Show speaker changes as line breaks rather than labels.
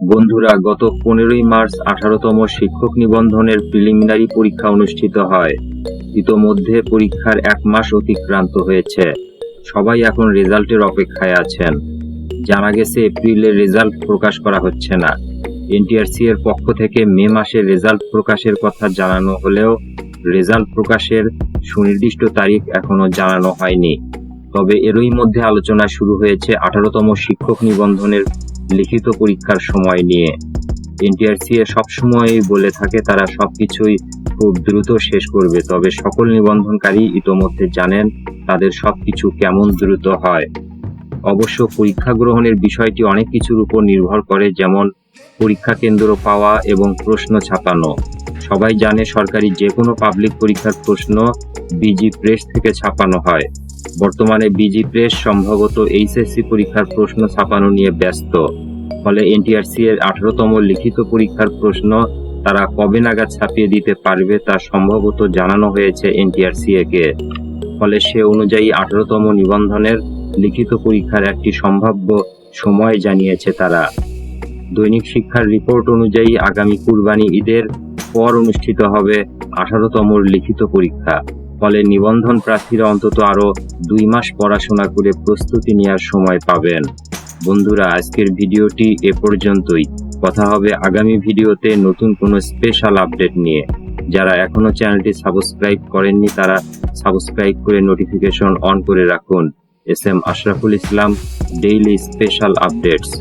বন্ধুরা, গত পনেরোই মার্চ আঠারোতম শিক্ষক নিবন্ধনের প্রিলিমিনারি পরীক্ষা অনুষ্ঠিত হয়। ইতোমধ্যে পরীক্ষার এক মাস অতিক্রান্ত হয়েছে। সবাই এখন রেজাল্টের অপেক্ষায় আছেন। জানা গেছে, এপ্রিলে রেজাল্ট প্রকাশ করা হচ্ছে না। এনটিআরসি এর পক্ষ থেকে মে মাসে রেজাল্ট প্রকাশের কথা জানানো হলেও রেজাল্ট প্রকাশের সুনির্দিষ্ট তারিখ এখনও জানানো হয়নি। তবে এরই মধ্যে আলোচনা শুরু হয়েছে আঠারোতম শিক্ষক নিবন্ধনের লিখিত পরীক্ষার সময় নিয়ে। এনটিআরসি এ সবসময়ই বলে থাকে, তারা সবকিছুই খুব দ্রুত শেষ করবে। তবে সকল নিবন্ধনকারী ইতোমধ্যে জানেন তাদের সবকিছু কেমন দ্রুত হয়। অবশ্য পরীক্ষা গ্রহণের বিষয়টি অনেক কিছুর উপর নির্ভর করে, যেমন পরীক্ষা কেন্দ্র পাওয়া এবং প্রশ্ন ছাপানো। সবাই জানে সরকারি যে কোনো পাবলিক পরীক্ষার প্রশ্ন বিজি প্রেস থেকে ছাপানো হয়। বর্তমানে বিজি প্রেস সম্ভবত এইচএসসি পরীক্ষার প্রশ্ন ছাপানো নিয়ে ব্যস্ত। ফলে এনটিআরসি এর আঠারোতম লিখিত পরীক্ষার প্রশ্ন তারা কবে নাগাদ ছাপিয়ে দিতে পারবে তা সম্ভবত জানানো হয়েছে এনটিআরসি কে। ফলে সে অনুযায়ী আঠারোতম নিবন্ধনের লিখিত পরীক্ষার একটি সম্ভাব্য সময় জানিয়েছে তারা। দৈনিক শিক্ষার রিপোর্ট অনুযায়ী আগামী কুরবানি ঈদের পর অনুষ্ঠিত হবে আঠারোতম লিখিত পরীক্ষা। ফলে নিবন্ধন প্রার্থীরা অন্তত আরও দুই মাস পড়াশোনা করে প্রস্তুতি নেওয়ার সময় পাবেন। বন্ধুরা, আজকের ভিডিওটি এ পর্যন্তই। কথা হবে আগামী ভিডিওতে নতুন কোনো স্পেশাল আপডেট নিয়ে। যারা এখনও চ্যানেলটি সাবস্ক্রাইব করেননি, তারা সাবস্ক্রাইব করে নোটিফিকেশন অন করে রাখুন। S M Ashraful Islam, daily special updates.